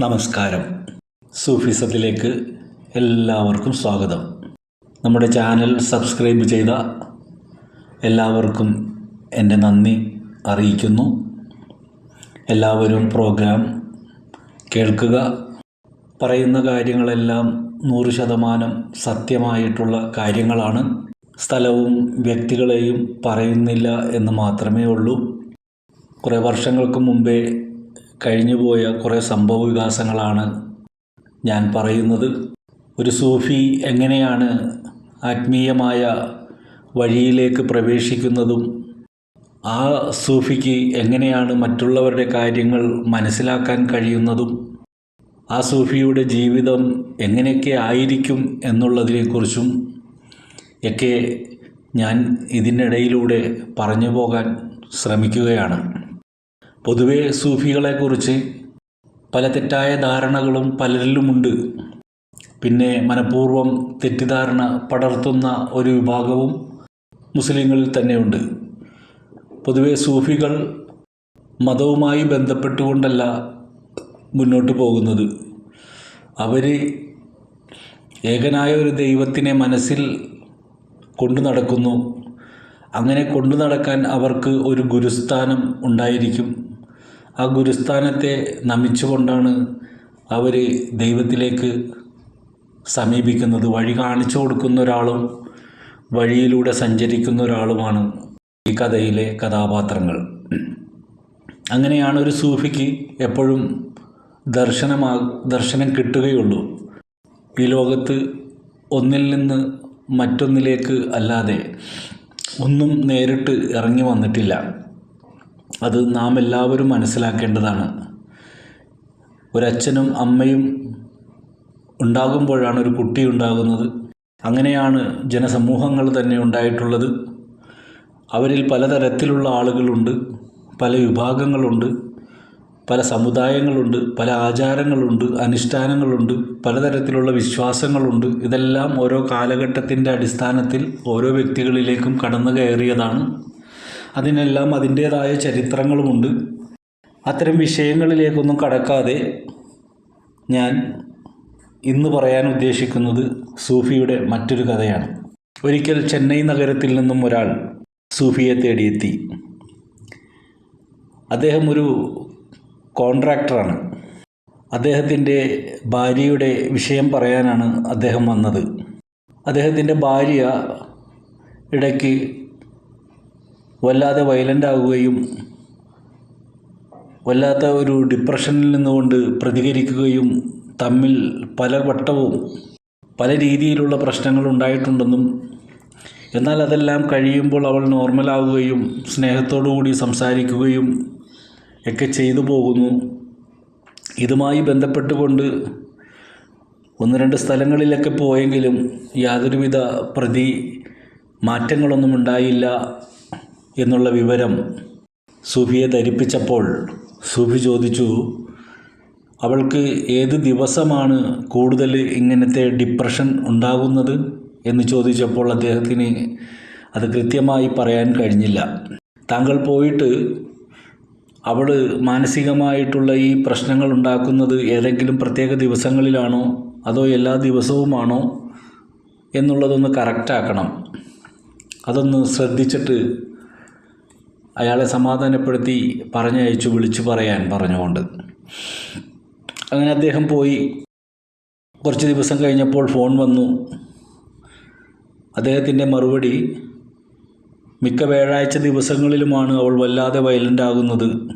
നമസ്കാരം. സൂഫിസത്തിലേക്ക് എല്ലാവർക്കും സ്വാഗതം. നമ്മുടെ ചാനൽ സബ്സ്ക്രൈബ് ചെയ്ത എല്ലാവർക്കും എന്റെ നന്ദി അറിയിക്കുന്നു. എല്ലാവരും പ്രോഗ്രാം കേൾക്കുക. പറയുന്ന കാര്യങ്ങളെല്ലാം നൂറ് ശതമാനം സത്യമായിട്ടുള്ള കാര്യങ്ങളാണ്. സ്ഥലവും വ്യക്തികളെയും പറയുന്നില്ല എന്ന് മാത്രമേ ഉള്ളൂ. കുറേ വർഷങ്ങൾക്ക് മുമ്പേ കഴിഞ്ഞുപോയ കുറേ സംഭവ വികാസങ്ങളാണ് ഞാൻ പറയുന്നത്. ഒരു സൂഫി എങ്ങനെയാണ് ആത്മീയമായ വഴിയിലേക്ക് പ്രവേശിക്കുന്നതും ആ സൂഫിക്ക് എങ്ങനെയാണ് മറ്റുള്ളവരുടെ കാര്യങ്ങൾ മനസ്സിലാക്കാൻ കഴിയുന്നതും ആ സൂഫിയുടെ ജീവിതം എങ്ങനെയൊക്കെ ആയിരിക്കും എന്നുള്ളതിനെക്കുറിച്ചും ഒക്കെ ഞാൻ ഇതിനിടയിലൂടെ പറഞ്ഞു പോകാൻ ശ്രമിക്കുകയാണ്. പൊതുവെ സൂഫികളെക്കുറിച്ച് പല തെറ്റായ ധാരണകളും പലരിലുമുണ്ട്. പിന്നെ മനഃപൂർവം തെറ്റിദ്ധാരണ പടർത്തുന്ന ഒരു വിഭാഗവും മുസ്ലിങ്ങളിൽ തന്നെയുണ്ട്. പൊതുവെ സൂഫികൾ മതവുമായി ബന്ധപ്പെട്ടുകൊണ്ടല്ല മുന്നോട്ട് പോകുന്നത്. അവർ ഏകനായ ഒരു ദൈവത്തിനെ മനസ്സിൽ കൊണ്ടു നടക്കുന്നു. അങ്ങനെ കൊണ്ടു നടക്കാൻ അവർക്ക് ഒരു ഗുരുസ്ഥാനം ഉണ്ടായിരിക്കും. ആ ഗുരുസ്ഥാനത്തെ നമിച്ചുകൊണ്ടാണ് അവർ ദൈവത്തിലേക്ക് സമീപിക്കുന്നത്. വഴി കാണിച്ചു കൊടുക്കുന്ന ഒരാളും വഴിയിലൂടെ സഞ്ചരിക്കുന്ന ഒരാളുമാണ് ഈ കഥയിലെ കഥാപാത്രങ്ങൾ. അങ്ങനെയാണ് ഒരു സൂഫിക്ക് എപ്പോഴും ദർശനമാ ദർശനം കിട്ടുകയുള്ളൂ. ഈ ലോകത്ത് ഒന്നിൽ നിന്ന് മറ്റൊന്നിലേക്ക് അല്ലാതെ ഒന്നും നേരിട്ട് ഇറങ്ങി വന്നിട്ടില്ല. അത് നാം എല്ലാവരും മനസ്സിലാക്കേണ്ടതാണ്. ഒരച്ഛനും അമ്മയും ഉണ്ടാകുമ്പോഴാണ് ഒരു കുട്ടി ഉണ്ടാകുന്നത്. അങ്ങനെയാണ് ജനസമൂഹങ്ങൾ തന്നെ ഉണ്ടായിട്ടുള്ളത്. അവരിൽ പലതരത്തിലുള്ള ആളുകളുണ്ട് പല വിഭാഗങ്ങളുണ്ട് പല സമുദായങ്ങളുണ്ട് പല ആചാരങ്ങളുണ്ട് അനുഷ്ഠാനങ്ങളുണ്ട് പലതരത്തിലുള്ള വിശ്വാസങ്ങളുണ്ട്. ഇതെല്ലാം ഓരോ കാലഘട്ടത്തിന്റെ അടിസ്ഥാനത്തിൽ ഓരോ വ്യക്തികളിലേക്കും കടന്നു കയറിയതാണ് അതിനെല്ലാം അതിന്റേതായ ചരിത്രങ്ങളുമുണ്ട്. അത്തരം വിഷയങ്ങളിലേക്കൊന്നും കടക്കാതെ ഞാൻ ഇന്ന് പറയാൻ ഉദ്ദേശിക്കുന്നത് സൂഫിയുടെ മറ്റൊരു കഥയാണ്. ഒരിക്കൽ ചെന്നൈ നഗരത്തിൽ നിന്നും ഒരാൾ സൂഫിയെ തേടിയെത്തി. അദ്ദേഹം ഒരു കോൺട്രാക്ടറാണ്. അദ്ദേഹത്തിന്റെ ഭാര്യയുടെ വിഷയം പറയാനാണ് അദ്ദേഹം വന്നത്. അദ്ദേഹത്തിന്റെ ഭാര്യ ഇടയ്ക്ക് വല്ലാതെ വയലന്റ് ആവുകയും വല്ലാത്ത ഒരു ഡിപ്രഷനിൽ നിന്നുകൊണ്ട് പ്രതികരിക്കുകയും തമ്മിൽ പല വട്ടവും പല രീതിയിലുള്ള പ്രശ്നങ്ങൾ ഉണ്ടായിട്ടുണ്ടെന്നും എന്നാൽ അതെല്ലാം കഴിയുമ്പോൾ അവൾ നോർമലാവുകയും സ്നേഹത്തോടു കൂടി സംസാരിക്കുകയും ഒക്കെ ചെയ്തു പോകുന്നു. ഇതുമായി ബന്ധപ്പെട്ടുകൊണ്ട് ഒന്ന് രണ്ട് സ്ഥലങ്ങളിലൊക്കെ പോയെങ്കിലും യാതൊരുവിധ പ്രതി മാറ്റങ്ങളൊന്നും ഉണ്ടായില്ല. എന്നുള്ള വിവരം സുഫിയെ ധരിപ്പിച്ചപ്പോൾ സുഫി ചോദിച്ചു അവൾക്ക് ഏത് ദിവസമാണ് കൂടുതൽ ഇങ്ങനത്തെ ഡിപ്രഷൻ ഉണ്ടാകുന്നത്? എന്ന് ചോദിച്ചപ്പോൾ അദ്ദേഹത്തിന് അത് കൃത്യമായി പറയാൻ കഴിഞ്ഞില്ല. താങ്കൾ പോയിട്ട് അവൾ മാനസികമായിട്ടുള്ള ഈ പ്രശ്നങ്ങൾ ഉണ്ടാക്കുന്നത് ഏതെങ്കിലും പ്രത്യേക ദിവസങ്ങളിലാണോ? അതോ എല്ലാ ദിവസവുമാണോ? എന്നുള്ളതൊന്ന് കറക്റ്റാക്കണം. അതൊന്ന് ശ്രദ്ധിച്ചിട്ട് അയാളെ സമാധാനപ്പെടുത്തി പറഞ്ഞയച്ചു വിളിച്ചു പറയാൻ പറഞ്ഞുകൊണ്ട്. അങ്ങനെ അദ്ദേഹം പോയി. കുറച്ച് ദിവസം കഴിഞ്ഞപ്പോൾ ഫോൺ വന്നു. അദ്ദേഹത്തിന്റെ മറുപടി മിക്ക വ്യാഴാഴ്ച ദിവസങ്ങളിലുമാണ് അവൾ വല്ലാതെ വയലന്റ് ആകുന്നത്.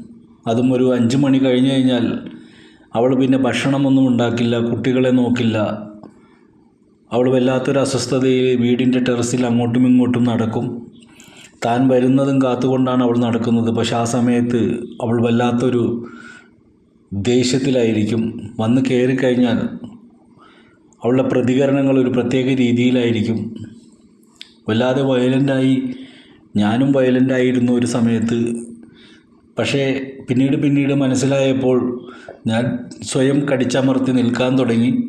അതും ഒരു അഞ്ച് മണി കഴിഞ്ഞു കഴിഞ്ഞാൽ അവൾ പിന്നെ ഭക്ഷണമൊന്നും ഉണ്ടാക്കില്ല കുട്ടികളെ നോക്കില്ല. അവൾ വല്ലാത്തൊരു അസ്വസ്ഥതയിൽ വീടിന്റെ ടെറസിൽ അങ്ങോട്ടും ഇങ്ങോട്ടും നടക്കും. താൻ വരുന്നതും കാത്തുകൊണ്ടാണ് അവൾ നടക്കുന്നത്. പക്ഷെ ആ സമയത്ത് അവൾ വല്ലാത്തൊരു ദേഷ്യത്തിലായിരിക്കും. വന്ന് കയറിക്കഴിഞ്ഞാൽ അവളുടെ പ്രതികരണങ്ങൾ ഒരു പ്രത്യേക രീതിയിലായിരിക്കും. വല്ലാതെ വയലന്റായി ഞാനും വയലന്റായിരുന്നു ഒരു സമയത്ത്. പക്ഷേ പിന്നീട് പിന്നീട് മനസ്സിലായപ്പോൾ ഞാൻ സ്വയം കടിച്ചമർത്തി നിൽക്കാൻ തുടങ്ങി.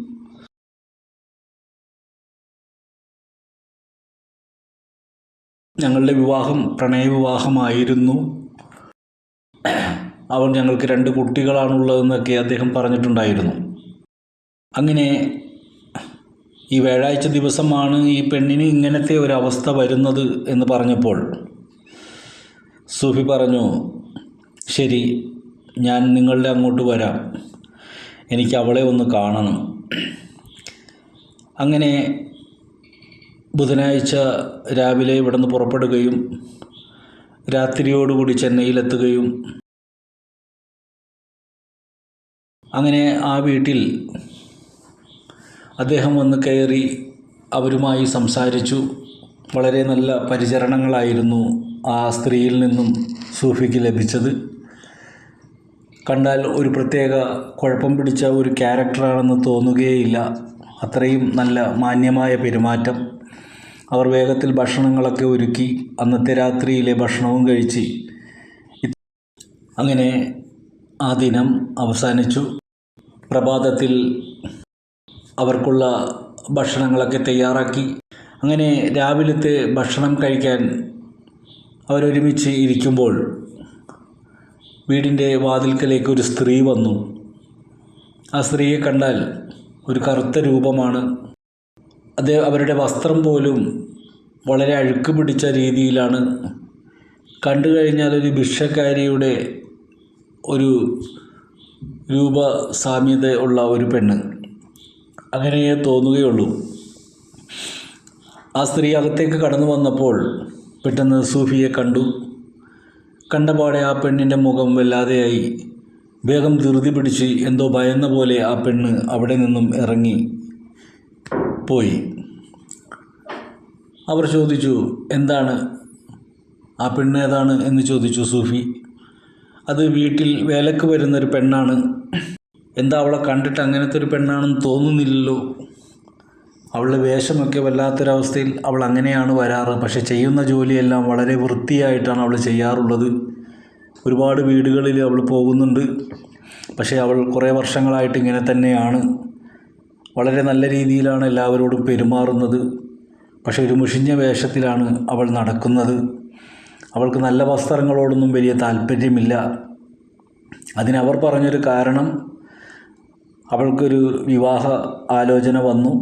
ഞങ്ങളുടെ വിവാഹം പ്രണയവിവാഹമായിരുന്നു. അവൾ ഞങ്ങൾക്ക് രണ്ട് കുട്ടികളാണുള്ളതെന്നൊക്കെ അദ്ദേഹം പറഞ്ഞിട്ടുണ്ടായിരുന്നു. അങ്ങനെ ഈ വ്യാഴാഴ്ച ദിവസമാണ് ഈ പെണ്ണിന് ഇങ്ങനത്തെ ഒരു അവസ്ഥ വരുന്നത് എന്ന് പറഞ്ഞപ്പോൾ സൂഫി പറഞ്ഞു ശരി ഞാൻ നിങ്ങളുടെ അങ്ങോട്ട് വരാം. എനിക്ക് അവളെ ഒന്ന് കാണണം. അങ്ങനെ ബുധനാഴ്ച രാവിലെ ഇവിടുന്ന് പുറപ്പെടുകയും രാത്രിയോടുകൂടി ചെന്നൈയിലെത്തുകയും അങ്ങനെ ആ വീട്ടിൽ അദ്ദേഹം വന്ന് കയറി അവരുമായി സംസാരിച്ചു. വളരെ നല്ല പരിചരണങ്ങളായിരുന്നു ആ സ്ത്രീയിൽ നിന്നും സൂഫിക്ക് ലഭിച്ചത്. കണ്ടാൽ ഒരു പ്രത്യേക കുഴപ്പം പിടിച്ച ഒരു ക്യാരക്ടറാണെന്ന് തോന്നുകയേയില്ല അത്രയും നല്ല മാന്യമായ പെരുമാറ്റം. അവർ വേഗത്തിൽ ഭക്ഷണങ്ങളൊക്കെ ഒരുക്കി അന്നത്തെ രാത്രിയിലെ ഭക്ഷണവും കഴിച്ച്. അങ്ങനെ ആ ദിനം അവസാനിച്ചു. പ്രഭാതത്തിൽ അവർക്കുള്ള ഭക്ഷണങ്ങളൊക്കെ തയ്യാറാക്കി. അങ്ങനെ രാവിലത്തെ ഭക്ഷണം കഴിക്കാൻ അവരൊരുമിച്ച് ഇരിക്കുമ്പോൾ വീടിന്റെ വാതിൽക്കലേക്ക് ഒരു സ്ത്രീ വന്നു. ആ സ്ത്രീയെ കണ്ടാൽ ഒരു കറുത്ത രൂപമാണ്. അത് അവരുടെ വസ്ത്രം പോലും വളരെ അഴുക്ക് പിടിച്ച രീതിയിലാണ്. കണ്ടു കഴിഞ്ഞാൽ ഒരു ഭിക്ഷക്കാരിയുടെ ഒരു രൂപ സാമ്യത ഉള്ള ഒരു പെണ്ണ്. അങ്ങനെയേ തോന്നുകയുള്ളൂ. ആ സ്ത്രീ അകത്തേക്ക് കടന്നു വന്നപ്പോൾ പെട്ടെന്ന് സൂഫിയെ കണ്ടു. കണ്ടപാടെ ആ പെണ്ണിന്റെ മുഖം വല്ലാതെയായി. വേഗം ധൃതി പിടിച്ച് എന്തോ ഭയന്ന പോലെ ആ പെണ്ണ് അവിടെ നിന്നും ഇറങ്ങി പോയി. അവർ ചോദിച്ചു എന്താണ്? ആ പെണ്ണ് ഏതാണ്? എന്ന് ചോദിച്ചു സൂഫി. അത് വീട്ടിൽ വേലക്ക് വരുന്നൊരു പെണ്ണാണ്. എന്താ അവളെ കണ്ടിട്ട് അങ്ങനത്തെ ഒരു പെണ്ണാണെന്ന് തോന്നുന്നില്ലല്ലോ. അവളുടെ വേഷമൊക്കെ വല്ലാത്തൊരവസ്ഥയിൽ അവൾ അങ്ങനെയാണ് വരാറ്. പക്ഷെ ചെയ്യുന്ന ജോലിയെല്ലാം വളരെ വൃത്തിയായിട്ടാണ് അവൾ ചെയ്യാറുള്ളത്. ഒരുപാട് വീടുകളിൽ അവൾ പോകുന്നുണ്ട്. പക്ഷേ അവൾ കുറേ വർഷങ്ങളായിട്ട് ഇങ്ങനെ തന്നെയാണ്. വളരെ നല്ല രീതിയിലാണ് എല്ലാവരോടും പെരുമാറുന്നത്. പക്ഷെ ഒരു മുഷിഞ്ഞ വേഷത്തിലാണ് അവൾ നടക്കുന്നത്. അവൾക്ക് നല്ല വസ്ത്രങ്ങളോടൊന്നും വലിയ താല്പര്യമില്ല. അതിനവർ പറഞ്ഞൊരു കാരണം അവൾക്കൊരു വിവാഹ ആലോചന വന്നു.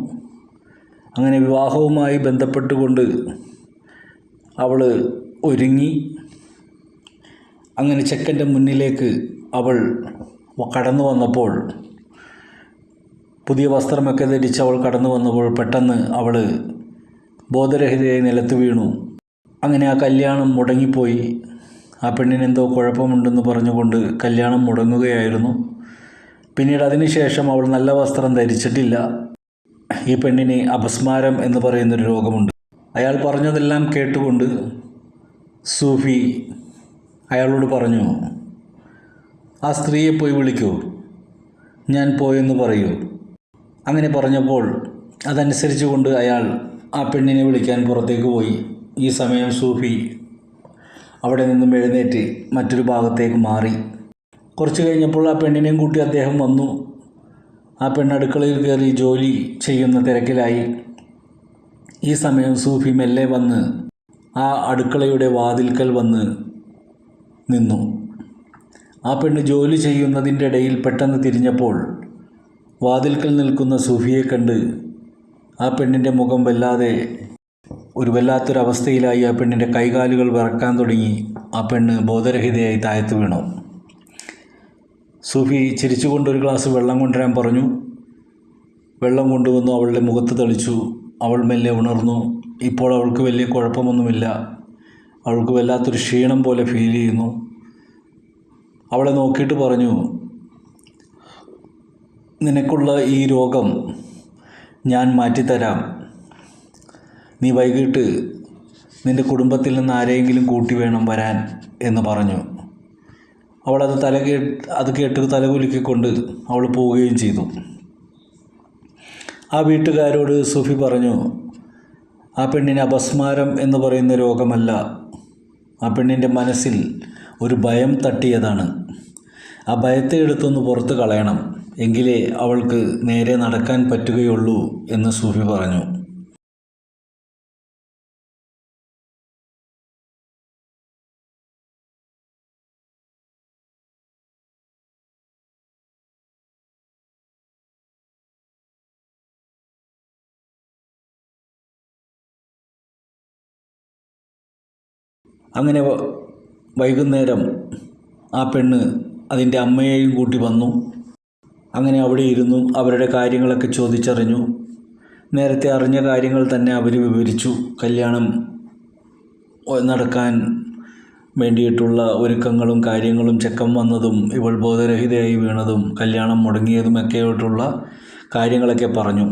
അങ്ങനെ വിവാഹവുമായി ബന്ധപ്പെട്ടുകൊണ്ട് അവൾ ഒരുങ്ങി. അങ്ങനെ ചെക്കന്റെ മുന്നിലേക്ക് അവൾ കടന്നു വന്നപ്പോൾ പുതിയ വസ്ത്രമൊക്കെ ധരിച്ച് അവൾ കടന്നു വന്നപ്പോൾ പെട്ടെന്ന് അവൾ ബോധരഹിതയായി നിലത്ത് വീണു. അങ്ങനെ ആ കല്യാണം മുടങ്ങിപ്പോയി. ആ പെണ്ണിന് എന്തോ കുഴപ്പമുണ്ടെന്ന് പറഞ്ഞുകൊണ്ട് കല്യാണം മുടങ്ങുകയായിരുന്നു. പിന്നീട് അതിനുശേഷം അവൾ നല്ല വസ്ത്രം ധരിച്ചിട്ടില്ല. ഈ പെണ്ണിന് അപസ്മാരം എന്ന് പറയുന്നൊരു രോഗമുണ്ട്. അയാൾ പറഞ്ഞതെല്ലാം കേട്ടുകൊണ്ട് സൂഫി അയാളോട് പറഞ്ഞു ആ സ്ത്രീയെ പോയി വിളിക്കൂ. ഞാൻ പോയെന്ന് പറയൂ. അങ്ങനെ പറഞ്ഞപ്പോൾ അതനുസരിച്ച് കൊണ്ട് അയാൾ ആ പെണ്ണിനെ വിളിക്കാൻ പുറത്തേക്ക് പോയി. ഈ സമയം സൂഫി അവിടെ നിന്നും എഴുന്നേറ്റ് മറ്റൊരു ഭാഗത്തേക്ക് മാറി. കുറച്ച് കഴിഞ്ഞപ്പോൾ ആ പെണ്ണിനെയും കൂട്ടി അദ്ദേഹം വന്നു. ആ പെണ്ണ് അടുക്കളയിൽ കയറി ജോലി ചെയ്യുന്ന തിരക്കിലായി. ഈ സമയം സൂഫി മെല്ലെ വന്ന് ആ അടുക്കളയുടെ വാതിൽക്കൽ വന്ന് നിന്നു. ആ പെണ്ണ് ജോലി ചെയ്യുന്നതിന്റെ ഇടയിൽ പെട്ടെന്ന് തിരിഞ്ഞപ്പോൾ വാതിൽക്കൽ നിൽക്കുന്ന സൂഫിയെ കണ്ട് ആ പെണ്ണിന്റെ മുഖം വല്ലാതെ ഒരു വല്ലാത്തൊരവസ്ഥയിലായി. ആ പെണ്ണിന്റെ കൈകാലുകൾ വിറക്കാൻ തുടങ്ങി. ആ പെണ്ണ് ബോധരഹിതയായി താഴത്ത് വീണു. സൂഫി ചിരിച്ചുകൊണ്ട് ഒരു ഗ്ലാസ് വെള്ളം കൊണ്ടുവരാൻ പറഞ്ഞു. വെള്ളം കൊണ്ടുവന്നു അവളുടെ മുഖത്ത് തെളിച്ചു. അവൾ മെല്ലെ ഉണർന്നു. ഇപ്പോൾ അവൾക്ക് വലിയ കുഴപ്പമൊന്നുമില്ല. അവൾക്ക് വല്ലാത്തൊരു ക്ഷീണം പോലെ ഫീൽ ചെയ്യുന്നു. അവളെ നോക്കിയിട്ട് പറഞ്ഞു നിനക്കുള്ള ഈ രോഗം ഞാൻ മാറ്റിത്തരാം. നീ വൈകിട്ട് നിന്റെ കുടുംബത്തിൽ നിന്ന് ആരെയെങ്കിലും കൂട്ടി വേണം വരാൻ എന്ന് പറഞ്ഞു. അവൾ അത് തല കേ അത് കേട്ട് തലകുലുക്കിക്കൊണ്ട് അവൾ പോവുകയും ചെയ്തു. ആ വീട്ടുകാരോട് സുഫി പറഞ്ഞു ആ പെണ്ണിന് അപസ്മാരം എന്ന് പറയുന്ന രോഗമല്ല. ആ പെണ്ണിന്റെ മനസ്സിൽ ഒരു ഭയം തട്ടിയതാണ്. ആ ഭയത്തെ എടുത്തൊന്ന് പുറത്ത് കളയണം. എങ്കിലേ അവൾക്ക് നേരെ നടക്കാൻ പറ്റുകയുള്ളൂ എന്ന് സൂഫി പറഞ്ഞു. അങ്ങനെ വൈകുന്നേരം ആ പെണ്ണ് അതിന്റെ അമ്മയെയും കൂട്ടി വന്നു. അങ്ങനെ അവിടെ ഇരുന്നു അവരുടെ കാര്യങ്ങളൊക്കെ ചോദിച്ചറിഞ്ഞു. നേരത്തെ അറിഞ്ഞ കാര്യങ്ങൾ തന്നെ അവർ വിവരിച്ചു. കല്യാണം നടക്കാൻ വേണ്ടിയിട്ടുള്ള ഒരുക്കങ്ങളും കാര്യങ്ങളും ചെക്കം വന്നതും ഇവൾ ബോധരഹിതയായി വീണതും കല്യാണം മുടങ്ങിയതുമൊക്കെയായിട്ടുള്ള കാര്യങ്ങളൊക്കെ പറഞ്ഞു.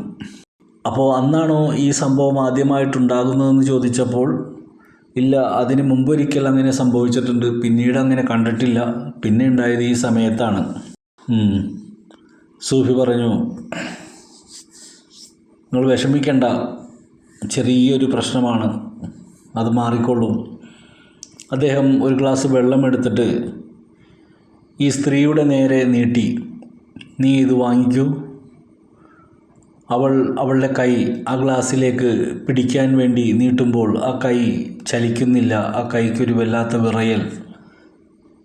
അപ്പോൾ അന്നാണോ ഈ സംഭവം ആദ്യമായിട്ടുണ്ടാകുന്നതെന്ന് ചോദിച്ചപ്പോൾ ഇല്ല അതിന് മുമ്പൊരിക്കൽ അങ്ങനെ സംഭവിച്ചിട്ടുണ്ട്. പിന്നീട് അങ്ങനെ കണ്ടിട്ടില്ല. പിന്നെ ഉണ്ടായത് ഈ സമയത്താണ്. സൂഫി പറഞ്ഞു നിങ്ങൾ വിഷമിക്കേണ്ട. ചെറിയൊരു പ്രശ്നമാണ്. അത് മാറിക്കൊള്ളും അദ്ദേഹം ഒരു ഗ്ലാസ് വെള്ളം എടുത്തിട്ട് ഈ സ്ത്രീയുടെ നേരെ നീട്ടി. നീ ഇത് വാങ്ങിക്കൂ. അവൾ അവളുടെ കൈ ആ ഗ്ലാസ്സിലേക്ക് പിടിക്കാൻ വേണ്ടി നീട്ടുമ്പോൾ ആ കൈ ചലിക്കുന്നില്ല. ആ കൈക്കൊരു വല്ലാത്ത വിറയൽ.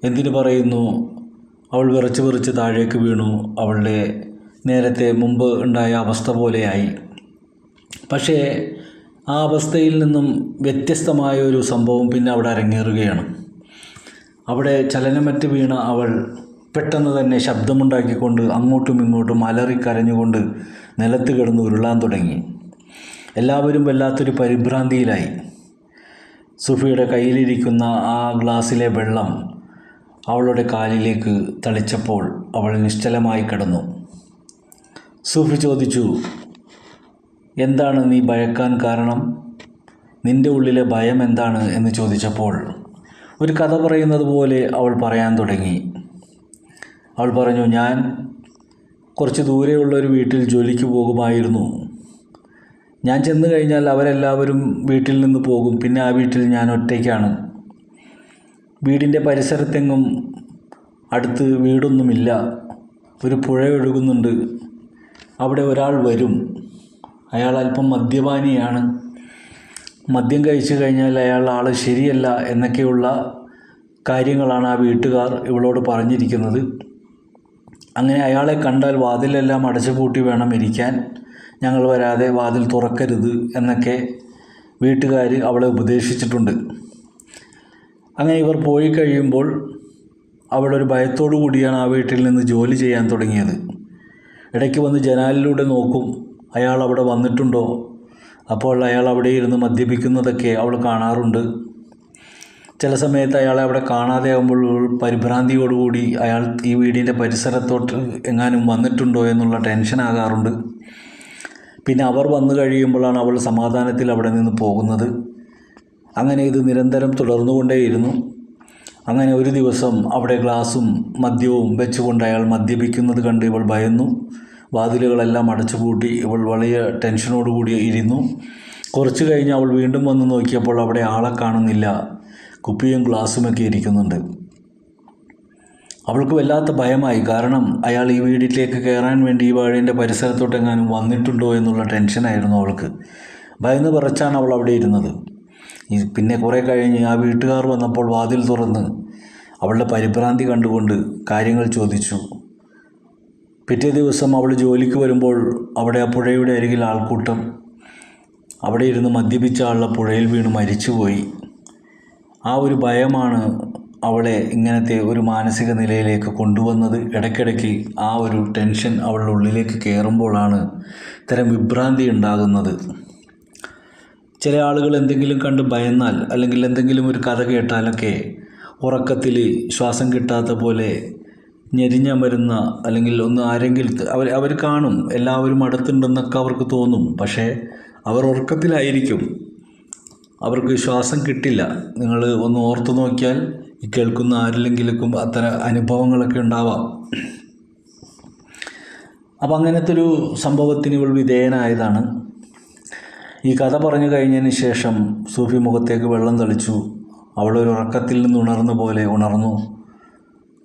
എന്തിനു പറയുന്നു? അവൾ വിറച്ച് വിറച്ച് താഴേക്ക് വീണു. അവളുടെ നേരത്തെ മുമ്പ് ഉണ്ടായ അവസ്ഥ പോലെയായി. പക്ഷേ ആ അവസ്ഥയിൽ നിന്നും വ്യത്യസ്തമായ ഒരു സംഭവം പിന്നെ അവിടെ അരങ്ങേറുകയാണ്. അവിടെ ചലനമറ്റ് വീണ അവൾ പെട്ടെന്ന് തന്നെ ശബ്ദമുണ്ടാക്കിക്കൊണ്ട് അങ്ങോട്ടും ഇങ്ങോട്ടും അലറിക്കരഞ്ഞുകൊണ്ട് നിലത്ത് കിടന്ന് ഉരുളാൻ തുടങ്ങി. എല്ലാവരും വല്ലാത്തൊരു പരിഭ്രാന്തിയിലായി. സുഫിയുടെ കയ്യിലിരിക്കുന്ന ആ ഗ്ലാസ്സിലെ വെള്ളം അവളുടെ കാലിലേക്ക് തളിച്ചപ്പോൾ അവൾ നിശ്ചലമായി കിടന്നു. സൂഫി ചോദിച്ചു എന്താണ് നീ ഭയക്കാൻ കാരണം? നിന്റെ ഉള്ളിലെ ഭയം എന്താണ്? എന്ന് ചോദിച്ചപ്പോൾ ഒരു കഥ പറയുന്നത് പോലെ അവൾ പറയാൻ തുടങ്ങി. അവൾ പറഞ്ഞു ഞാൻ കുറച്ച് ദൂരെയുള്ള ഒരു വീട്ടിൽ ജോലിക്ക് പോകുമായിരുന്നു. ഞാൻ ചെന്ന് കഴിഞ്ഞാൽ അവരെല്ലാവരും വീട്ടിൽ നിന്ന് പോകും. പിന്നെ ആ വീട്ടിൽ ഞാൻ ഒറ്റയ്ക്കാണ്. വീടിന്റെ പരിസരത്തെങ്ങും അടുത്ത് വീടൊന്നുമില്ല. ഒരു പുഴ ഒഴുകുന്നുണ്ട്. അവിടെ ഒരാൾ വരും. അയാൾ അല്പം മദ്യപാനിയാണ്. മദ്യം കഴിച്ചു കഴിഞ്ഞാൽ അയാൾ ആൾ ശരിയല്ല എന്നൊക്കെയുള്ള കാര്യങ്ങളാണ് ആ വീട്ടുകാർ ഇവളോട് പറഞ്ഞിരിക്കുന്നത്. അങ്ങനെ അയാളെ കണ്ടാൽ വാതിലെല്ലാം അടച്ചു പൂട്ടി വേണം ഇരിക്കാൻ. ഞങ്ങൾ വരാതെ വാതിൽ തുറക്കരുത് എന്നൊക്കെ വീട്ടുകാർ അവളെ ഉപദേശിച്ചിട്ടുണ്ട്. അങ്ങനെ ഇവർ പോയി കഴിയുമ്പോൾ അവിടെ ഒരു ഭയത്തോടു കൂടിയാണ് ആ വീട്ടിൽ നിന്ന് ജോലി ചെയ്യാൻ തുടങ്ങിയത്. ഇടയ്ക്ക് വന്ന് ജനാലിലൂടെ നോക്കും അയാൾ അവിടെ വന്നിട്ടുണ്ടോ? അപ്പോൾ അയാൾ അവിടെ ഇരുന്ന് മദ്യപിക്കുന്നതൊക്കെ അവൾ കാണാറുണ്ട്. ചില സമയത്ത് അയാളെ അവിടെ കാണാതെ ആകുമ്പോൾ പരിഭ്രാന്തിയോടുകൂടി അയാൾ ഈ വീടിന്റെ പരിസരത്തോട്ട് എങ്ങാനും വന്നിട്ടുണ്ടോ എന്നുള്ള ടെൻഷൻ ആകാറുണ്ട്. പിന്നെ അവർ വന്നു കഴിയുമ്പോഴാണ് അവൾ സമാധാനത്തിൽ അവിടെ നിന്ന് പോകുന്നത്. അങ്ങനെ ഇത് നിരന്തരം തുടർന്നുകൊണ്ടേയിരുന്നു. അങ്ങനെ ഒരു ദിവസം അവിടെ ഗ്ലാസും മദ്യവും വെച്ചുകൊണ്ട് അയാൾ മദ്യപിക്കുന്നത് കണ്ട് ഇവൾ ഭയന്നു. വാതിലുകളെല്ലാം അടച്ചുപൂട്ടി ഇവൾ വലിയ ടെൻഷനോടുകൂടി ഇരുന്നു. കുറച്ച് കഴിഞ്ഞ് അവൾ വീണ്ടും വന്ന് നോക്കിയപ്പോൾ അവിടെ ആളെ കാണുന്നില്ല. കുപ്പിയും ഗ്ലാസ്സുമൊക്കെ ഇരിക്കുന്നുണ്ട്. അവൾക്ക് വല്ലാത്ത ഭയമായി. കാരണം അയാൾ ഈ വീട്ടിലേക്ക് കയറാൻ വേണ്ടി ഈ വാഴേന്റെ പരിസരത്തോട്ടെങ്ങാനും വന്നിട്ടുണ്ടോ എന്നുള്ള ടെൻഷനായിരുന്നു അവൾക്ക്. ഭയന്ന് പറച്ചാണ് അവൾ അവിടെ ഇരുന്നത്. പിന്നെ കുറേ കഴിഞ്ഞ് ആ വീട്ടുകാർ വന്നപ്പോൾ വാതിൽ തുറന്ന് അവളുടെ പരിഭ്രാന്തി കണ്ടുകൊണ്ട് കാര്യങ്ങൾ ചോദിച്ചു. പിറ്റേ ദിവസം അവൾ ജോലിക്ക് വരുമ്പോൾ അവിടെ ആ പുഴയുടെ അരികിൽ ആൾക്കൂട്ടം അവിടെ ഇരുന്ന് മദ്യപിച്ച ആളുടെ പുഴയിൽ വീണ് മരിച്ചുപോയി. ആ ഒരു ഭയമാണ് അവളെ ഇങ്ങനത്തെ ഒരു മാനസിക നിലയിലേക്ക് കൊണ്ടുവന്നത്. ഇടയ്ക്കിടയ്ക്ക് ആ ഒരു ടെൻഷൻ അവളുടെ ഉള്ളിലേക്ക് കയറുമ്പോഴാണ് ഇത്തരം വിഭ്രാന്തി ഉണ്ടാകുന്നത്. ചില ആളുകൾ എന്തെങ്കിലും കണ്ട് ഭയന്നാൽ അല്ലെങ്കിൽ എന്തെങ്കിലും ഒരു കഥ കേട്ടാലൊക്കെ ഉറക്കത്തിൽ ശ്വാസം കിട്ടാത്ത പോലെ ഞെരിഞ്ഞ മരുന്ന അല്ലെങ്കിൽ ഒന്ന് ആരെങ്കിലും അവർ അവർ കാണും. എല്ലാവരും അടുത്തുണ്ടെന്നൊക്കെ അവർക്ക് തോന്നും. പക്ഷേ അവർ ഉറക്കത്തിലായിരിക്കും. അവർക്ക് ശ്വാസം കിട്ടില്ല. നിങ്ങൾ ഒന്ന് ഓർത്തു നോക്കിയാൽ ഈ കേൾക്കുന്ന ആരിലെങ്കിലും അത്തരം അനുഭവങ്ങളൊക്കെ ഉണ്ടാവാം. അപ്പം അങ്ങനത്തെ ഒരു സംഭവത്തിന് ഇവൾ വിധേയനായതാണ്. ഈ കഥ പറഞ്ഞു കഴിഞ്ഞതിന് ശേഷം സൂഫി മുഖത്തേക്ക് വെള്ളം തളിച്ചു. അവളൊരു ഉറക്കത്തിൽ നിന്ന് ഉണർന്ന പോലെ ഉണർന്നു.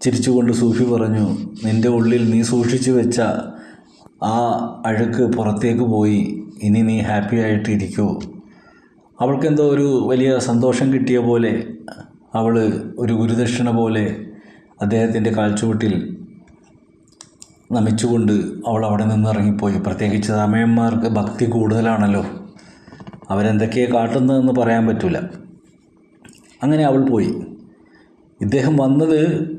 ചിരിച്ചുകൊണ്ട് സൂഫി പറഞ്ഞു നിന്റെ ഉള്ളിൽ നീ സൂക്ഷിച്ചു വെച്ച ആ അഴുക്ക് പുറത്തേക്ക് പോയി. ഇനി നീ ഹാപ്പി ആയിട്ടിരിക്കൂ അവൾക്കെന്തോ ഒരു വലിയ സന്തോഷം കിട്ടിയ പോലെ അവൾ ഒരു ഗുരുദക്ഷിണ പോലെ അദ്ദേഹത്തിന്റെ കാൽച്ചുവട്ടിൽ നമിച്ചുകൊണ്ട് അവൾ അവിടെ നിന്ന് ഇറങ്ങിപ്പോയി. പ്രത്യേകിച്ച് അമ്മയന്മാർക്ക് ഭക്തി കൂടുതലാണല്ലോ. അവരെന്തൊക്കെയാണ് കാട്ടുന്നതെന്ന് പറയാൻ പറ്റില്ല അങ്ങനെ അവൾ പോയി. ഇദ്ദേഹം വന്നത്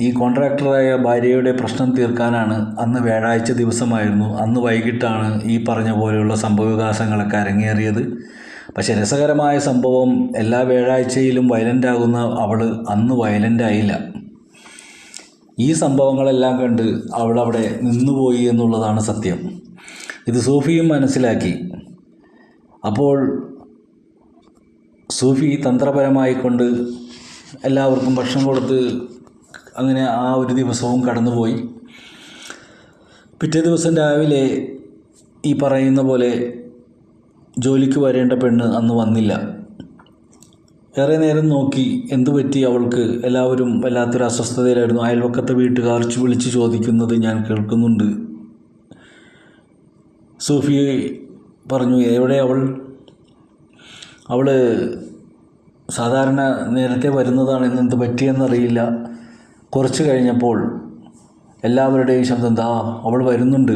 ഈ കോൺട്രാക്ടറായ ഭാര്യയുടെ പ്രശ്നം തീർക്കാനാണ്. അന്ന് വ്യാഴാഴ്ച ദിവസമായിരുന്നു. അന്ന് വൈകിട്ടാണ് ഈ പറഞ്ഞ പോലെയുള്ള സംഭവവികാസങ്ങളൊക്കെ അരങ്ങേറിയത്. പക്ഷേ രസകരമായ സംഭവം എല്ലാ വ്യാഴാഴ്ചയിലും വയലന്റ് ആകുന്ന അവൾ അന്ന് വയലന്റ് ആയില്ല. ഈ സംഭവങ്ങളെല്ലാം കണ്ട് അവൾ അവിടെ നിന്നുപോയി എന്നുള്ളതാണ് സത്യം. ഇത് സൂഫിയും മനസ്സിലാക്കി. അപ്പോൾ സൂഫി തന്ത്രപരമായി കൊണ്ട് എല്ലാവർക്കും ഭക്ഷണം കൊടുത്ത് അങ്ങനെ ആ ഒരു ദിവസവും കടന്നുപോയി. പിറ്റേ ദിവസം രാവിലെ ഈ പറയുന്ന പോലെ ജോലിക്ക് വരേണ്ട പെണ്ണ് അന്ന് വന്നില്ല. ഏറെ നേരം നോക്കി എന്തു പറ്റി അവൾക്ക്? എല്ലാവരും വല്ലാത്തൊരു അസ്വസ്ഥതയിലായിരുന്നു. അയൽവക്കത്തെ വീട്ടുകാർ വിളിച്ച് ചോദിക്കുന്നത് ഞാൻ കേൾക്കുന്നുണ്ട്. സൂഫി പറഞ്ഞു എവിടെ അവൾ? അവൾ സാധാരണ നേരത്തെ വരുന്നതാണ് ഇന്ന് എന്ത് പറ്റിയെന്നറിയില്ല. കുറച്ച് കഴിഞ്ഞപ്പോൾ എല്ലാവരുടെയും ശബ്ദം ദാ അവൾ വരുന്നുണ്ട്.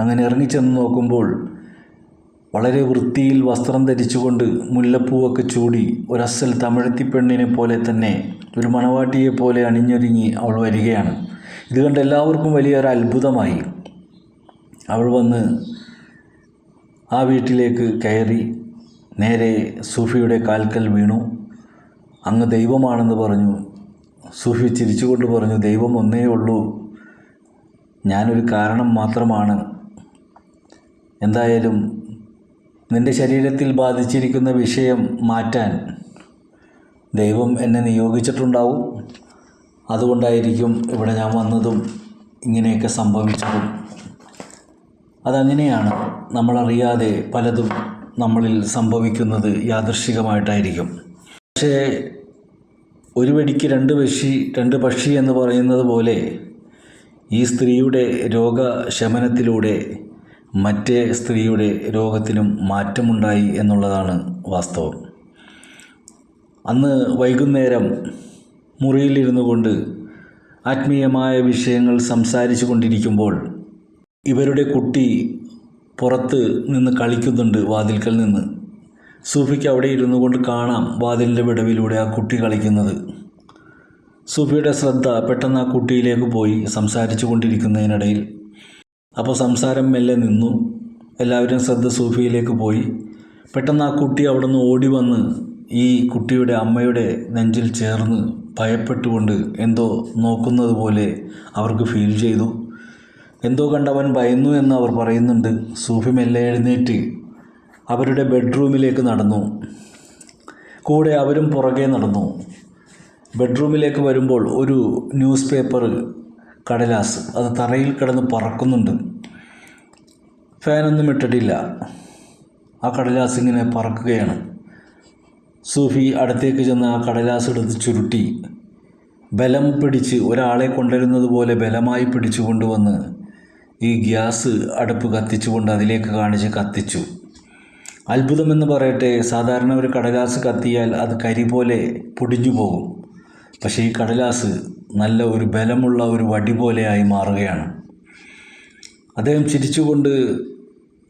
അങ്ങനെ ഇറങ്ങിച്ചെന്ന് നോക്കുമ്പോൾ വളരെ വൃത്തിയിൽ വസ്ത്രം ധരിച്ചുകൊണ്ട് മുല്ലപ്പൂവൊക്കെ ചൂടി ഒരസൽ തമിഴത്തി പെണ്ണിനെ പോലെ തന്നെ ഒരു മണവാട്ടിയെ പോലെ അണിഞ്ഞൊരുങ്ങി അവൾ വരികയാണ്. ഇത് കണ്ട് എല്ലാവർക്കും വലിയൊരു അത്ഭുതമായി. അവൾ വന്ന് ആ വീട്ടിലേക്ക് കയറി നേരെ സൂഫിയുടെ കാൽക്കൽ വീണു. അങ്ങ് ദൈവമാണെന്ന് പറഞ്ഞു. സൂഫി ചിരിച്ചുകൊണ്ട് പറഞ്ഞു ദൈവം ഒന്നേ ഉള്ളൂ. ഞാനൊരു കാരണം മാത്രമാണ്. എന്തായാലും നിന്റെ ശരീരത്തിൽ ബാധിച്ചിരിക്കുന്ന വിഷയം മാറ്റാൻ ദൈവം എന്നെ നിയോഗിച്ചിട്ടുണ്ടാവും. അതുകൊണ്ടായിരിക്കും ഇവിടെ ഞാൻ വന്നതും ഇങ്ങനെയൊക്കെ സംഭവിച്ചതും. അതങ്ങനെയാണ് നമ്മളറിയാതെ പലതും നമ്മളിൽ സംഭവിക്കുന്നത് യാദൃശികമായിട്ടായിരിക്കും. പക്ഷേ ഒരു വെടിക്ക് രണ്ട് പക്ഷി രണ്ട് പക്ഷി എന്ന് പറയുന്നത് പോലെ ഈ സ്ത്രീയുടെ രോഗശമനത്തിലൂടെ മറ്റേ സ്ത്രീയുടെ രോഗത്തിനും മാറ്റമുണ്ടായി എന്നുള്ളതാണ് വാസ്തവം. അന്ന് വൈകുന്നേരം മുറിയിലിരുന്നു കൊണ്ട് ആത്മീയമായ വിഷയങ്ങൾ സംസാരിച്ചു കൊണ്ടിരിക്കുമ്പോൾ ഇവരുടെ കുട്ടി പുറത്ത് നിന്ന് കളിക്കുന്നുണ്ട് വാതിൽക്കൽ നിന്ന്. സൂഫിക്ക് അവിടെ ഇരുന്നു കൊണ്ട് കാണാം വാതിലിന്റെ വിടവിലൂടെ ആ കുട്ടി കളിക്കുന്നത്. സൂഫിയുടെ ശ്രദ്ധ പെട്ടെന്ന് ആ കുട്ടിയിലേക്ക് പോയി സംസാരിച്ചു കൊണ്ടിരിക്കുന്നതിനിടയിൽ. അപ്പോൾ സംസാരം മെല്ലെ നിന്നു. എല്ലാവരും ശ്രദ്ധ സൂഫിയിലേക്ക് പോയി. പെട്ടെന്ന് ആ കുട്ടി അവിടെ നിന്ന് ഓടി വന്ന് ഈ കുട്ടിയുടെ അമ്മയുടെ നെഞ്ചിൽ ചേർന്ന് ഭയപ്പെട്ടുകൊണ്ട് എന്തോ നോക്കുന്നത് പോലെ അവർക്ക് ഫീൽ ചെയ്തു. എന്തോ കണ്ടവൻ ഭയന്നു എന്ന് അവർ പറയുന്നുണ്ട്. സൂഫി മെല്ലെ എഴുന്നേറ്റ് അവരുടെ ബെഡ്റൂമിലേക്ക് നടന്നു. കൂടെ അവരും പുറകെ നടന്നു. ബെഡ്റൂമിലേക്ക് വരുമ്പോൾ ഒരു ന്യൂസ് പേപ്പർ കടലാസ് അത് തറയിൽ കിടന്ന് പറക്കുന്നുണ്ട്. ഫാനൊന്നും ഇട്ടിട്ടില്ല. ആ കടലാസ് ഇങ്ങനെ പറക്കുകയാണ്. സൂഫി അടുത്തേക്ക് ചെന്ന് ആ കടലാസ് എടുത്ത് ചുരുട്ടി. ബലം പിടിച്ച് ഒരാളെ കൊണ്ടുവരുന്നത് പോലെ ബലമായി പിടിച്ചു കൊണ്ടുവന്ന് ഈ ഗ്യാസ് അടുപ്പ് കത്തിച്ചുകൊണ്ട് അതിലേക്ക് കാണിച്ച് കത്തിച്ചു. അത്ഭുതമെന്ന് പറയട്ടെ സാധാരണ ഒരു കടലാസ് കത്തിയാൽ അത് കരി പോലെ പൊടിഞ്ഞു പോകും. പക്ഷേ ഈ കടലാസ് നല്ല ഒരു ബലമുള്ള ഒരു വടി പോലെയായി മാറുകയാണ്. അദ്ദേഹം ചിരിച്ചുകൊണ്ട്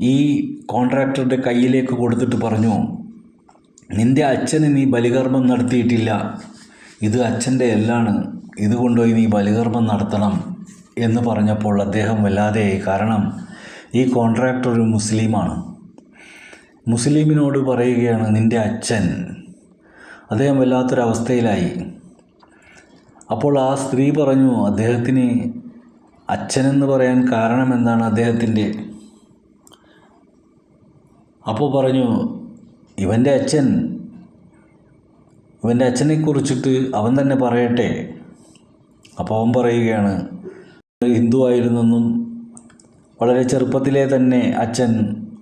ഈ കോൺട്രാക്ടറുടെ കയ്യിലേക്ക് കൊടുത്തിട്ട് പറഞ്ഞു നിന്റെ അച്ഛന് നീ ബലികർമ്മം നടത്തിയിട്ടില്ല. ഇത് അച്ഛന്റെ എല്ലാണ് ഇത് കൊണ്ടുപോയി നീ ബലികർമ്മം നടത്തണം? എന്ന് പറഞ്ഞപ്പോൾ അദ്ദേഹം വല്ലാതെയായി കാരണം ഈ കോൺട്രാക്ടർ ഒരു മുസ്ലിമാണ്. മുസ്ലിമിനോട് പറയുകയാണ് നിന്റെ അച്ഛൻ അദ്ദേഹം വല്ലാത്തൊരവസ്ഥയിലായി. അപ്പോൾ ആ സ്ത്രീ പറഞ്ഞു അദ്ദേഹത്തിന് അച്ഛനെന്ന് പറയാൻ കാരണം എന്താണ് അദ്ദേഹത്തിന്റെ? അപ്പോൾ പറഞ്ഞു ഇവന്റെ അച്ഛൻ ഇവന്റെ അച്ഛനെ കുറിച്ചിട്ട് അവൻ തന്നെ പറയട്ടെ. അപ്പോൾ അവൻ പറയുകയാണ് ഹിന്ദു ആയിരുന്നെന്നും വളരെ ചെറുപ്പത്തിലേ തന്നെ അച്ഛൻ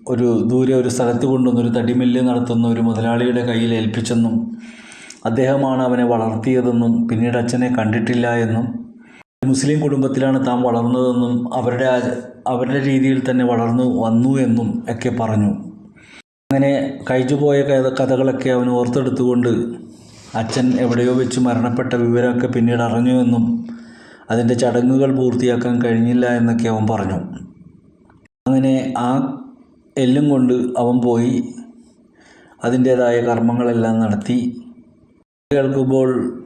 ഒരു ദൂരെ ഒരു സ്ഥലത്ത് കൊണ്ടുവന്ന് ഒരു തടിമില്ല് നടത്തുന്ന ഒരു മുതലാളിയുടെ കയ്യിൽ ഏൽപ്പിച്ചെന്നും അദ്ദേഹമാണ് അവനെ വളർത്തിയതെന്നും പിന്നീട് അച്ഛനെ കണ്ടിട്ടില്ല എന്നും മുസ്ലിം കുടുംബത്തിലാണ് താൻ വളർന്നതെന്നും അവരുടെ അവരുടെ രീതിയിൽ തന്നെ വളർന്നു വന്നു എന്നും ഒക്കെ പറഞ്ഞു. അങ്ങനെ കഴിച്ചുപോയ കഥകളൊക്കെ അവൻ ഓർത്തെടുത്തുകൊണ്ട് അച്ഛൻ എവിടെയോ വെച്ച് മരണപ്പെട്ട വിവരമൊക്കെ പിന്നീട് അറിഞ്ഞു എന്നും അതിന്റെ ചടങ്ങുകൾ പൂർത്തിയാക്കാൻ കഴിഞ്ഞില്ല എന്നൊക്കെ അവൻ പറഞ്ഞു. അങ്ങനെ ആ എല്ലും കൊണ്ട് അവൻ പോയി. അതിന്റേതായ കർമ്മങ്ങളെല്ലാം നടത്തി. കേൾക്കുമ്പോൾ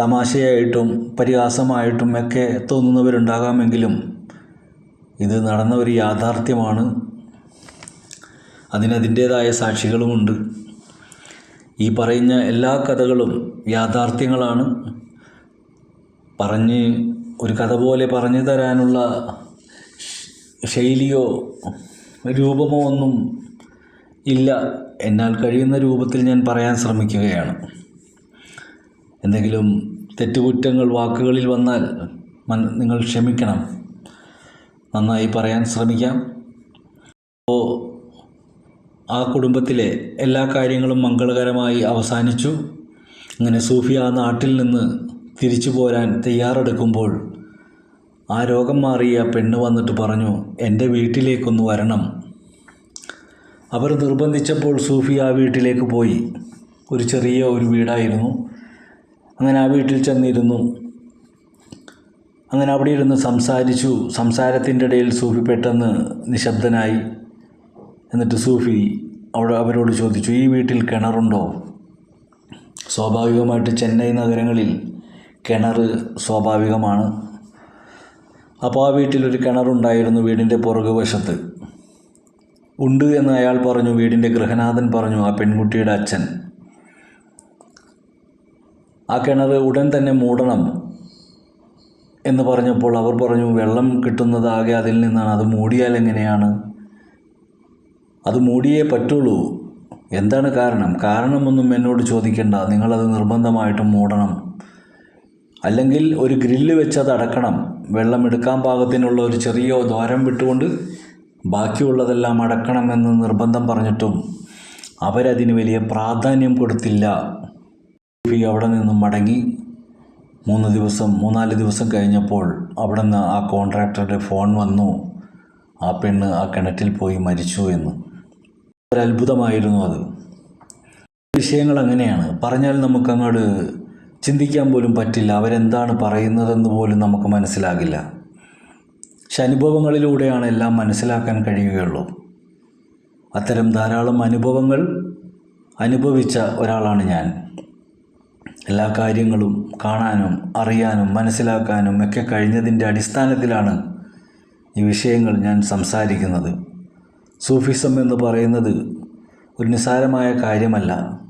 തമാശയായിട്ടും പരിഹാസമായിട്ടും ഒക്കെ തോന്നുന്നവരുണ്ടാകാമെങ്കിലും ഇത് നടന്ന ഒരു യാഥാർത്ഥ്യമാണ്. അതിനതിന്റേതായ സാക്ഷികളുമുണ്ട്. ഈ പറയുന്ന എല്ലാ കഥകളും യാഥാർത്ഥ്യങ്ങളാണ്. പറഞ്ഞ് ഒരു കഥ പോലെ പറഞ്ഞു തരാനുള്ള ശൈലിയോ രൂപമോ ഒന്നും ഇല്ല. എന്നാൽ കഴിയുന്ന രൂപത്തിൽ ഞാൻ പറയാൻ ശ്രമിക്കുകയാണ്. എന്തെങ്കിലും തെറ്റുകുറ്റങ്ങൾ വാക്കുകളിൽ വന്നാൽ നിങ്ങൾ ക്ഷമിക്കണം. നന്നായി പറയാൻ ശ്രമിക്കാം. അപ്പോൾ ആ കുടുംബത്തിലെ എല്ലാ കാര്യങ്ങളും മംഗളകരമായി അവസാനിച്ചു. അങ്ങനെ സൂഫി ആ നാട്ടിൽ നിന്ന് തിരിച്ചു പോരാൻ തയ്യാറെടുക്കുമ്പോൾ ആ രോഗം മാറിയ പെണ്ണ് വന്നിട്ട് പറഞ്ഞു എന്റെ വീട്ടിലേക്കൊന്ന് വരണം. അവർ നിർബന്ധിച്ചപ്പോൾ സൂഫി ആ വീട്ടിലേക്ക് പോയി. ഒരു ചെറിയ ഒരു വീടായിരുന്നു. അങ്ങനെ ആ വീട്ടിൽ ചെന്നിരുന്നു. അങ്ങനെ അവിടെ ഇരുന്ന് സംസാരിച്ചു. സംസാരത്തിന്റെ ഇടയിൽ സൂഫി പെട്ടെന്ന് നിശബ്ദനായി. എന്നിട്ട് സൂഫി അവിടെ അവരോട് ചോദിച്ചു ഈ വീട്ടിൽ കിണറുണ്ടോ? സ്വാഭാവികമായിട്ട് ചെന്നൈ നഗരങ്ങളിൽ കിണർ സ്വാഭാവികമാണ്. അപ്പോൾ ആ വീട്ടിലൊരു കിണറുണ്ടായിരുന്നു വീടിന്റെ പുറകു വശത്ത്. ഉണ്ട് എന്ന് അയാൾ പറഞ്ഞു വീടിന്റെ ഗൃഹനാഥൻ പറഞ്ഞു ആ പെൺകുട്ടിയുടെ അച്ഛൻ. ആ കിണർ ഉടൻ തന്നെ മൂടണം എന്ന് പറഞ്ഞപ്പോൾ അവർ പറഞ്ഞു വെള്ളം കിട്ടുന്നതാകെ അതിൽ നിന്നാണ്. അത് മൂടിയാൽ എങ്ങനെയാണ്? അത് മൂടിയേ പറ്റുള്ളൂ. എന്താണ് കാരണം? കാരണമൊന്നും എന്നോട് ചോദിക്കേണ്ട. നിങ്ങളത് നിർബന്ധമായിട്ടും മൂടണം. അല്ലെങ്കിൽ ഒരു ഗ്രില്ല് വെച്ച് അത് അടക്കണം. വെള്ളം എടുക്കാൻ പാകത്തിനുള്ള ഒരു ചെറിയ ദ്വാരം വിട്ടുകൊണ്ട് ബാക്കിയുള്ളതെല്ലാം അടക്കണമെന്ന് നിർബന്ധം പറഞ്ഞിട്ടും അവരതിന് വലിയ പ്രാധാന്യം കൊടുത്തില്ല. അവിടെ നിന്നും മടങ്ങി മൂന്ന് ദിവസം മൂന്നാൽ ദിവസം കഴിഞ്ഞപ്പോൾ അവിടെ നിന്ന് ആ കോൺട്രാക്ടറുടെ ഫോൺ വന്നു. ആ പെണ്ണ് ആ കിണറ്റിൽ പോയി മരിച്ചു എന്ന്. ഒരു അത്ഭുതമായിരുന്നു അത്. വിഷയങ്ങൾ അങ്ങനെയാണ്. പറഞ്ഞാൽ നമുക്കങ്ങോട്ട് ചിന്തിക്കാൻ പോലും പറ്റില്ല. അവരെന്താണ് പറയുന്നതെന്ന് പോലും നമുക്ക് മനസ്സിലാകില്ല. പക്ഷെ അനുഭവങ്ങളിലൂടെയാണ് എല്ലാം മനസ്സിലാക്കാൻ കഴിയുകയുള്ളൂ. അത്തരം ധാരാളം അനുഭവങ്ങൾ അനുഭവിച്ച ഒരാളാണ് ഞാൻ. എല്ലാ കാര്യങ്ങളും കാണാനും അറിയാനും മനസ്സിലാക്കാനും ഒക്കെ കഴിഞ്ഞതിന്റെ അടിസ്ഥാനത്തിലാണ് ഈ വിഷയങ്ങൾ ഞാൻ സംസാരിക്കുന്നത്. സൂഫിസം എന്ന് പറയുന്നത് ഒരു നിസ്സാരമായ കാര്യമല്ല.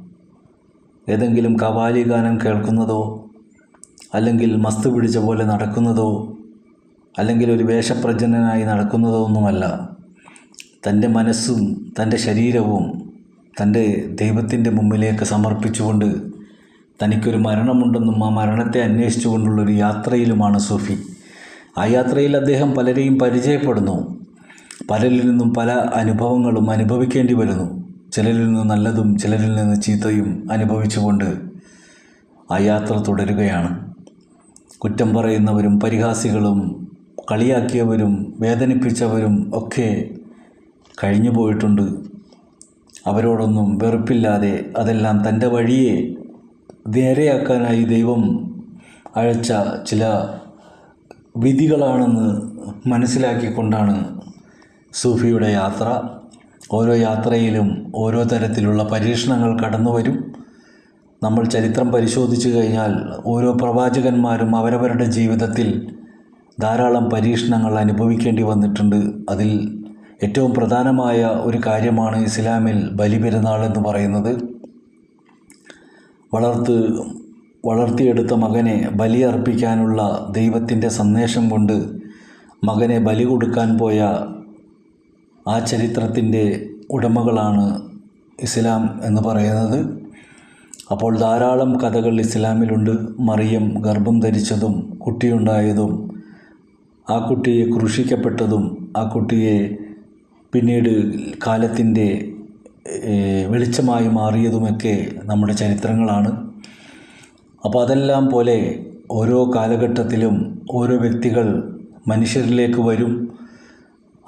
ഏതെങ്കിലും കവാലി ഗാനം കേൾക്കുന്നതോ അല്ലെങ്കിൽ മസ്തു പിടിച്ച പോലെ നടക്കുന്നതോ അല്ലെങ്കിൽ ഒരു വേഷപ്രജനനായി നടക്കുന്നതോ ഒന്നുമല്ല. തന്റെ മനസ്സും തന്റെ ശരീരവും തന്റെ ദൈവത്തിന്റെ മുമ്പിലേക്ക് സമർപ്പിച്ചുകൊണ്ട് തനിക്കൊരു മരണമുണ്ടെന്നും ആ മരണത്തെ അന്വേഷിച്ചുകൊണ്ടുള്ളൊരു യാത്രയിലുമാണ് സൂഫി. ആ യാത്രയിൽ അദ്ദേഹം പലരെയും പരിചയപ്പെടുന്നു. പലരിൽ നിന്നും പല അനുഭവങ്ങളും അനുഭവിക്കേണ്ടി വരുന്നു. ചിലരിൽ നിന്ന് നല്ലതും ചിലരിൽ നിന്ന് ചീത്തയും അനുഭവിച്ചുകൊണ്ട് ആ യാത്ര തുടരുകയാണ്. കുറ്റം പറയുന്നവരും പരിഹാസികളും കളിയാക്കിയവരും വേദനിപ്പിച്ചവരും ഒക്കെ കഴിഞ്ഞു പോയിട്ടുണ്ട്. അവരോടൊന്നും വെറുപ്പില്ലാതെ അതെല്ലാം തന്റെ വഴിയെ നേരെയാക്കാനായി ദൈവം അയച്ച ചില വിധികളാണെന്ന് മനസ്സിലാക്കിക്കൊണ്ടാണ് സൂഫിയുടെ യാത്ര. ഓരോ യാത്രയിലും ഓരോ തരത്തിലുള്ള പരീക്ഷണങ്ങൾ കടന്നു വരും. നമ്മൾ ചരിത്രം പരിശോധിച്ചു കഴിഞ്ഞാൽ ഓരോ പ്രവാചകന്മാരും അവരവരുടെ ജീവിതത്തിൽ ധാരാളം പരീക്ഷണങ്ങൾ അനുഭവിക്കേണ്ടി വന്നിട്ടുണ്ട്. അതിൽ ഏറ്റവും പ്രധാനമായ ഒരു കാര്യമാണ് ഇസ്ലാമിൽ ബലിപെരുന്നാൾ എന്ന് പറയുന്നത്. വളർത്ത് വളർത്തിയെടുത്ത മകനെ ബലിയർപ്പിക്കാനുള്ള ദൈവത്തിന്റെ സന്ദേശം കൊണ്ട് മകനെ ബലി കൊടുക്കാൻ പോയ ആ ചരിത്രത്തിന്റെ ഉടമകളാണ് ഇസ്ലാം എന്ന് പറയുന്നത്. അപ്പോൾ ധാരാളം കഥകൾ ഇസ്ലാമിലുണ്ട്. മറിയം ഗർഭം ധരിച്ചതും കുട്ടിയുണ്ടായതും ആ കുട്ടിയെ ക്രൂശിക്കപ്പെട്ടതും ആ കുട്ടിയെ പിന്നീട് കാലത്തിന്റെ വെളിച്ചമായി മാറിയതുമൊക്കെ നമ്മുടെ ചരിത്രങ്ങളാണ്. അപ്പോൾ അതെല്ലാം പോലെ ഓരോ കാലഘട്ടത്തിലും ഓരോ വ്യക്തികൾ മനുഷ്യരിലേക്ക് വരും.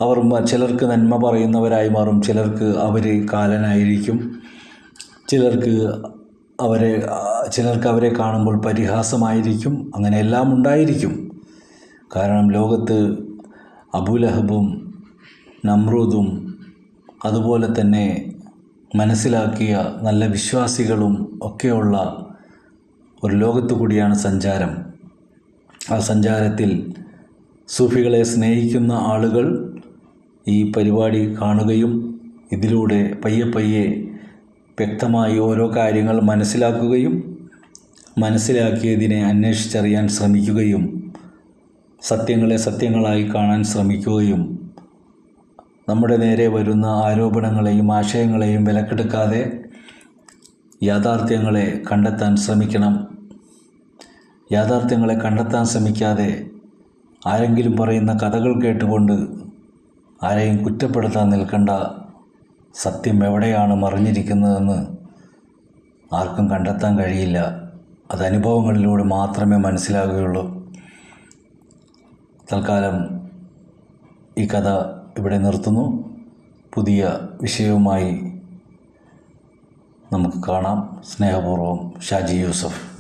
അവർ ചിലർക്ക് നന്മ പറയുന്നവരായി മാറും. ചിലർക്ക് അവർ കാലനായിരിക്കും. ചിലർക്ക് അവരെ ചിലർക്ക് അവരെ കാണുമ്പോൾ പരിഹാസമായിരിക്കും. അങ്ങനെ എല്ലാം ഉണ്ടായിരിക്കും. കാരണം ലോകത്ത് അബുലഹബും നമ്രൂദും അതുപോലെ തന്നെ മനസ്സിലാക്കിയ നല്ല വിശ്വാസികളും ഒക്കെയുള്ള ഒരു ലോകത്തു കൂടിയാണ് സഞ്ചാരം. ആ സഞ്ചാരത്തിൽ സൂഫികളെ സ്നേഹിക്കുന്ന ആളുകൾ ഈ പരിപാടി കാണുകയും ഇതിലൂടെ പയ്യെ പയ്യെ വ്യക്തമായി ഓരോ കാര്യങ്ങൾ മനസ്സിലാക്കുകയും മനസ്സിലാക്കിയതിനെ അന്വേഷിച്ചറിയാൻ ശ്രമിക്കുകയും സത്യങ്ങളെ സത്യങ്ങളായി കാണാൻ ശ്രമിക്കുകയും നമ്മുടെ നേരെ വരുന്ന ആരോപണങ്ങളെയും ആശയങ്ങളെയും വിലക്കെടുക്കാതെ യാഥാർത്ഥ്യങ്ങളെ കണ്ടെത്താൻ ശ്രമിക്കണം. യാഥാർത്ഥ്യങ്ങളെ കണ്ടെത്താൻ ശ്രമിക്കാതെ ആരെങ്കിലും പറയുന്ന കഥകൾ കേട്ടുകൊണ്ട് ആരെയും കുറ്റപ്പെടുത്താൻ നിൽക്കേണ്ട സത്യം എവിടെയാണ് മറിഞ്ഞിരിക്കുന്നതെന്ന് ആർക്കും കണ്ടെത്താൻ കഴിയില്ല. അത് അനുഭവങ്ങളിലൂടെ മാത്രമേ മനസ്സിലാകുകയുള്ളൂ. തൽക്കാലം ഈ കഥ ഇവിടെ നിർത്തുന്നു. പുതിയ വിഷയവുമായി നമുക്ക് കാണാം. സ്നേഹപൂർവം ഷാജി യൂസഫ്.